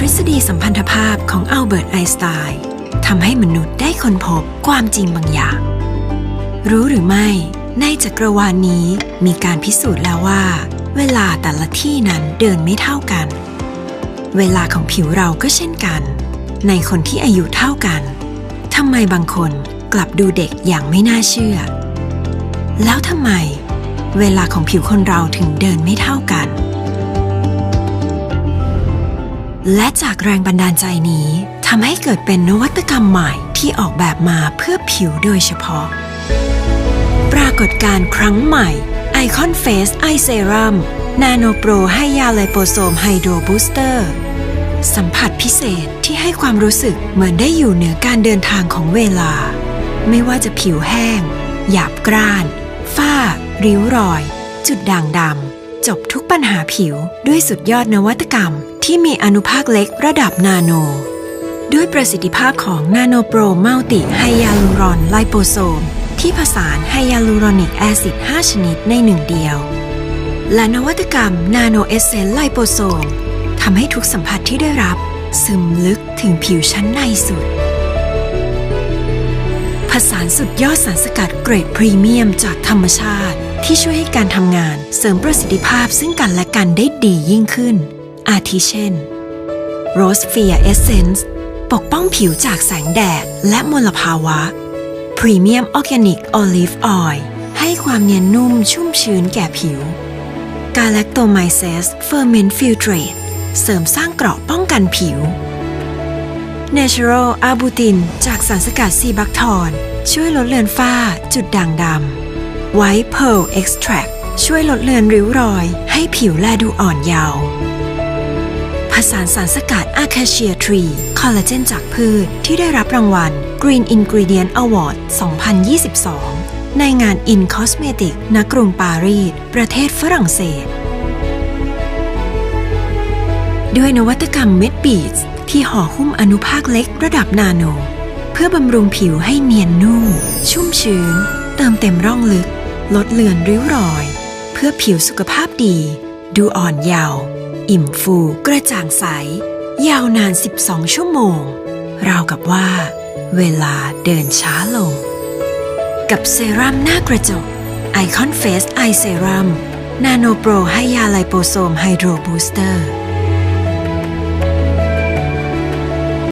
ทฤษฎีสัมพันธภาพของอัลเบิร์ตไอน์สไตน์ทำให้มนุษย์ได้ค้นพบความจริงบางอย่าง รู้หรือไม่ ในจักรวาลนี้มีการพิสูจน์แล้วว่า เวลาแต่ละที่นั้นเดินไม่เท่ากัน เวลาของผิวเราก็เช่นกัน ในคนที่อายุเท่ากันทำไมบางคนกลับดูเด็กอย่างไม่น่าเชื่อ แล้วทำไม เวลาของผิวคนเราถึงเดินไม่เท่ากัน และจากแรงบันดาลใจนี้ทำให้เกิดเป็นนวัตกรรมใหม่ที่ออกแบบมาเพื่อผิวโดยเฉพาะ ปรากฏการณ์ครั้งใหม่ Icon Face Eye Serum Nano Pro ให้ยาไลโปโซมไฮโดรบูสเตอร์สัมผัสพิเศษที่ให้ความรู้สึกเหมือนได้อยู่เหนือการเดินทางของเวลา ไม่ว่าจะผิวแห้ง หยาบกร้าน ฝ้า ริ้วรอย จุดด่างดำจบทุกปัญหาผิวด้วยสุดยอดนวัตกรรม ที่มีอนุภาคเล็กระดับนาโน ด้วยประสิทธิภาพของนาโนโปรมัลติไฮยาลูรอนไลโปโซม ที่ผสานไฮยาลูรอนิกแอซิด 5 ชนิดในหนึ่งเดียว และนวัตกรรมนาโนเอเซนไลโปโซมทำให้ทุกสัมผัสที่ได้รับ ซึมลึกถึงผิวชั้นในสุดผสานสุดยอดสารสกัดเกรดพรีเมียมจากธรรมชาติ ที่ช่วยให้การทำงานเสริมประสิทธิภาพซึ่งกันและกันได้ดียิ่งขึ้น อาทิเช่น Rose Fear Essence ปกป้องผิวจากแสงแดดและมลภาวะ Premium Organic Olive Oil ให้ความเนียนนุ่มชุ่มชื้นแก่ผิว Galactomyces Ferment Filtrate เสริมสร้างเกราะป้องกันผิว Natural Arbutin จากสารสกัดซีบักทอน ช่วยลดเลือนฝ้า จุดด่างดำ White Pearl Extract ช่วยลดเลือนริ้วรอย ให้ผิวแลดูอ่อนเยาว์ ผสานสารสกัด Acacia Tree คอลลาเจนจากพืชที่ได้รับรางวัล Green Ingredient Award 2022 ในงาน In Cosmetic ณกรุงปารีส ประเทศฝรั่งเศส ด้วยนวัตกรรมเม็ดบีดที่ห่อหุ้มอนุภาคเล็กระดับนาโน เพื่อบำรุงผิวให้เนียนนุ่ม ชุ่มชื้น เติมเต็มร่องลึก ลดเลือนริ้วรอย เพื่อผิวสุขภาพดี ดูอ่อนเยาว์ อิ่มฟูกระจ่างใส ยาวนาน 12 ชั่วโมง ราวกับว่า เวลาเดินช้าลง กับเซรั่มหน้ากระจก Icon Face Eye Serum Nano Pro ให้ยาไลโปโซมไฮโดรบูสเตอร์